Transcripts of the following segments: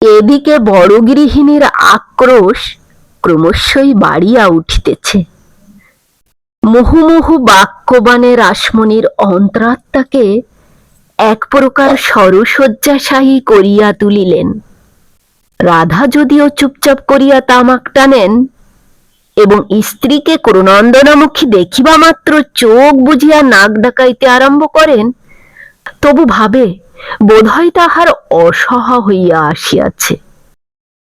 এদিকে বড় গৃহিণীর আক্রোশ ক্রমশই বাড়িয়া উঠিতেছে। মুহুমুহু বাক্যবাণে রাসমণির অন্তরাত্মাকে এক প্রকার সরসজ্জাশাহী করিয়া তুলিলেন। রাধা যদিও চুপচাপ করিয়া তামাক টানেন এবং স্ত্রীকে করুণন্দনামুখী দেখিবা মাত্র চোখ বুঝিয়া নাক ডাকাইতে আরম্ভ করেন, তবু ভাবে বোধহয় তাহার অসহা হইয়া আসিয়াছে।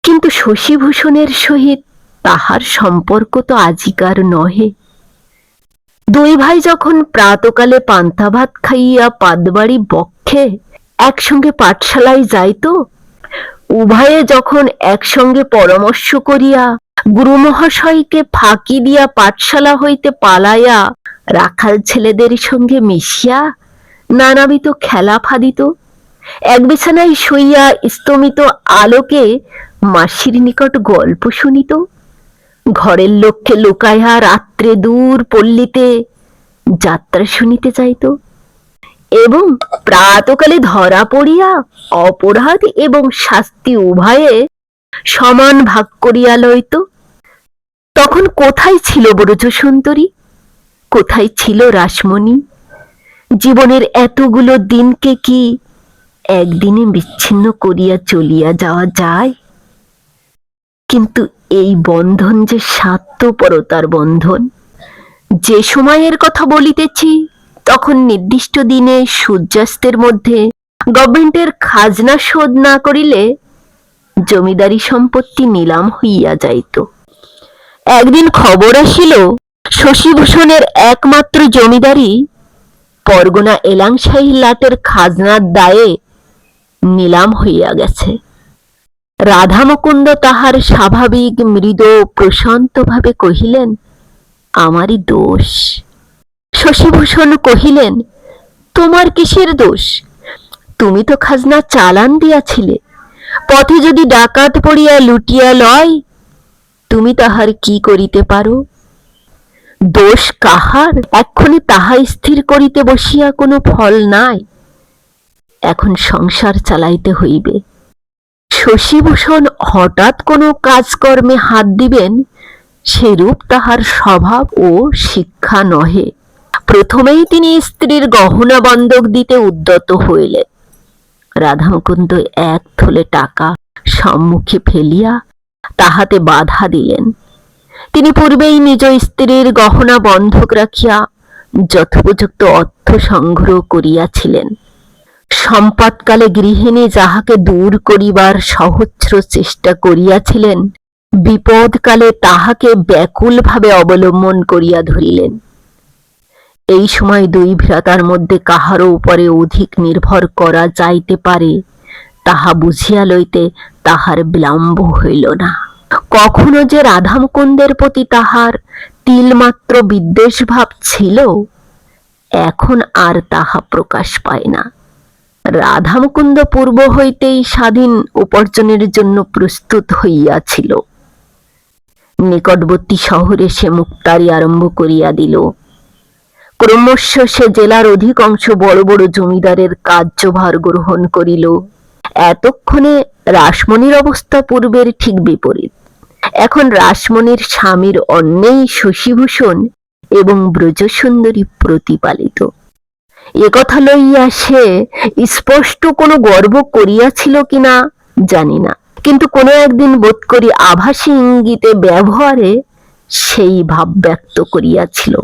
কিন্তু শশীভূষণের সহিত তাহার সম্পর্ক তো আজিকার নহে। দুই ভাই যখন প্রাতকালে পান্তা ভাত খাইয়া পাদবাড়ি বক্ষে একসঙ্গে পাঠশালায় যাইত, উভয়ে যখন একসঙ্গে পরামর্শ করিয়া গুরুমহাশয়কে ফাঁকি দিয়া পাঠশালা হইতে পালাইয়া রাখাল ছেলেদের সঙ্গে মিশিয়া নানাবিধ খেলা ফাদিত এক বিছানায় শুইয়া স্তমিত আলোকে মাসির নিকট গল্প শুনিত। ঘরের লোককে লুকাইয়া রাত্রে দূর পল্লীতে যাত্রা শুনিতে যাইত। এবং প্রাতকালে ধরা পড়িয়া অপরাধ এবং শাস্তি উভয়ে সমান ভাগ করিয়া লইত। তখন কোথায় ছিল ব্রজ সুন্দরী কোথায় ছিল রাসমণি? জীবনের এতগুলো দিনকে কি একদিনে বিচ্ছিন্ন করিয়া চলিয়া যাওয়া যায়। কিন্তু এই বন্ধন যে স্বার্থপরতার বন্ধন, যে সময়ের কথা বলিতেছি, তখন নির্দিষ্ট দিনে সূর্যাস্তের মধ্যে গভর্নমেন্টের খাজনা শোধ না করিলে জমিদারি সম্পত্তি নিলাম হইয়া যাইত। একদিন খবর আসিল, শশীভূষণের একমাত্র জমিদারি পরগনা এলাংশাহী লাটের খাজনার দায়ে নিলাম হইয়া গেছে। রাধামুকুন্দ তাহার স্বাভাবিক মৃদু প্রশান্তভাবে কহিলেন, আমারই দোষ। শশীভূষণ কহিলেন, তোমার কিসের দোষ? তুমি তো খাজনা চালান দিয়াছিলে। পথে যদি ডাকাত পড়িয়া লুটিয়া লয়, তুমি তাহার কি করিতে পারো? দোষ কাহার? এক্ষণে তাহা স্থির করিতে বসিয়া কোনো ফল নাই। এখন সংসার চালাইতে হইবে। শশীভূষণ হঠাৎ কোনো কাজকর্মে হাত দিবেন, সেরূপ তাহার স্বভাব ও শিক্ষা নহে। প্রথমেই তিনি স্ত্রীর গহনা বন্ধক দিতে উদ্যত হইলেন। রাধামুকুন্দ এক থলে টাকা সম্মুখে ফেলিয়া তাহাতে বাধা দিলেন। তিনি পূর্বেই নিজ স্ত্রীর গহনা বন্ধক রাখিয়া যথোপযুক্ত অর্থ সংগ্রহ করিয়াছিলেন। সম্পাদকালে গৃহিণী যাহাকে দূর করিবার সহস্র চেষ্টা করিয়াছিলেন, বিপদকালে তাহাকে ব্যাকুলভাবে অবলম্বন করিয়া ধরিলেন। এই সময় দুই ভ্রাতার মধ্যে কাহারও উপরে অধিক নির্ভর করা যাইতে পারে, তাহা বুঝিয়া লইতে তাহার বিলম্ব হইল না। কখনো যে রাধামকুন্দের প্রতি তাহার তিলমাত্র বিদ্বেষ ভাব ছিল, এখন আর তাহা প্রকাশ পায় না। রাধামুকুন্দ পূর্ব হইতেই স্বাধীন উপার্জনের জন্য প্রস্তুত হইয়াছিল। নিকটবর্তী শহরে সে মুক্তারি আরম্ভ করিয়া দিল। ক্রমশ সে জেলার অধিকাংশ বড় বড় জমিদারের কার্যভার গ্রহণ করিল। এতক্ষণে রাসমণির অবস্থা পূর্বের ঠিক বিপরীত। এখন রাসমণির স্বামীর অন্যেই শশীভূষণ এবং ব্রজসুন্দরী প্রতিপালিত। একথা লইয়া সে স্পষ্ট কোনো গর্ব করিয়াছিল কিনা জানি না। কিন্তু কোনো একদিন বোধ করি আভাসী ইঙ্গিতে ব্যবহারে সেই ভাব ব্যক্ত করিয়াছিল।